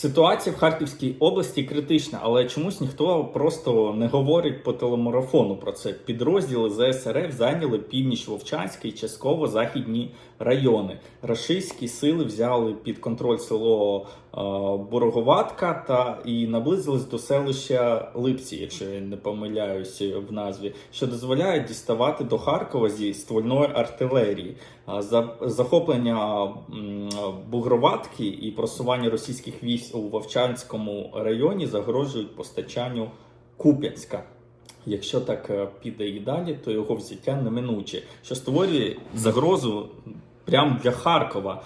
Ситуація в Харківській області критична, але чомусь ніхто просто не говорить по телемарафону про це. Підрозділи ЗСРФ зайняли північ Вовчанська і частково західні райони. Рашистські сили взяли під контроль село е, Бороговатка та і наблизились до селища Липці, якщо я не помиляюся в назві, що дозволяє діставати до Харкова зі ствольної артилерії. А За захоплення Бугроватки і просування російських військ у Вовчанському районі загрожують постачанню Куп'янська. Якщо так е, піде і далі, то його взяття неминуче, що створює загрозу прямо для Харкова.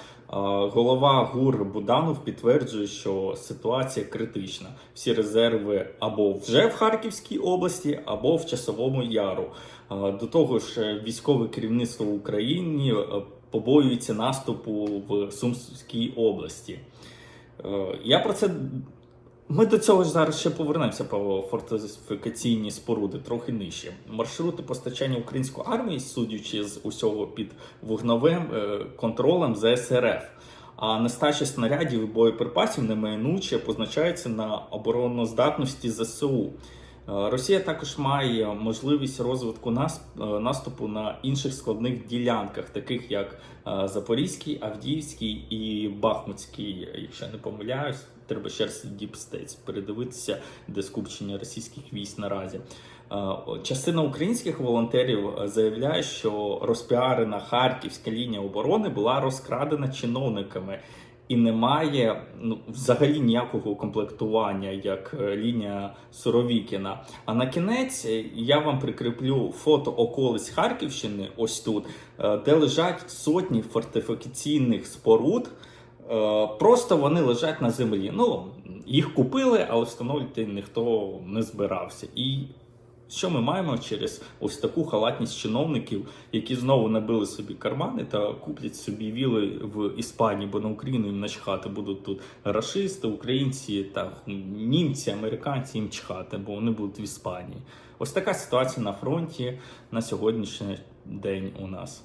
Голова ГУР Буданов підтверджує, що ситуація критична. Всі резерви або вже в Харківській області, або в Часовому Яру. До того ж, е, військове керівництво в Україні е, побоюється наступу в Сумській області. Е, Я про це. Ми до цього ж зараз ще повернемося по фортифікаційні споруди трохи нижче. Маршрути постачання української армії, судячи з усього під вогновим е, контролем ЗСРФ. А нестача снарядів і боєприпасів неминуче позначається на обороноздатності ЗСУ. Е, Росія також має можливість розвитку е, наступу на інших складних ділянках, таких як е, Запорізький, Авдіївський і Бахмутський. Якщо я не помиляюсь, треба ще раз States передивитися, де скупчення російських військ наразі. Частина українських волонтерів заявляє, що розпіарена харківська лінія оборони була розкрадена чиновниками. І немає ну, взагалі ніякого комплектування, як е, лінія Суровікіна. А на кінець е, я вам прикріплю фото околиць Харківщини, ось тут, е, де лежать сотні фортифікаційних споруд. Просто вони лежать на землі. Ну, їх купили, але встановлювати ніхто не збирався. І що ми маємо через ось таку халатність чиновників, які знову набили собі кармани та куплять собі віли в Іспанії, бо на Україну їм начхати будуть тут рашисти, українці та німці, американці їм чхати, бо вони будуть в Іспанії. Ось така ситуація на фронті на сьогоднішній день у нас.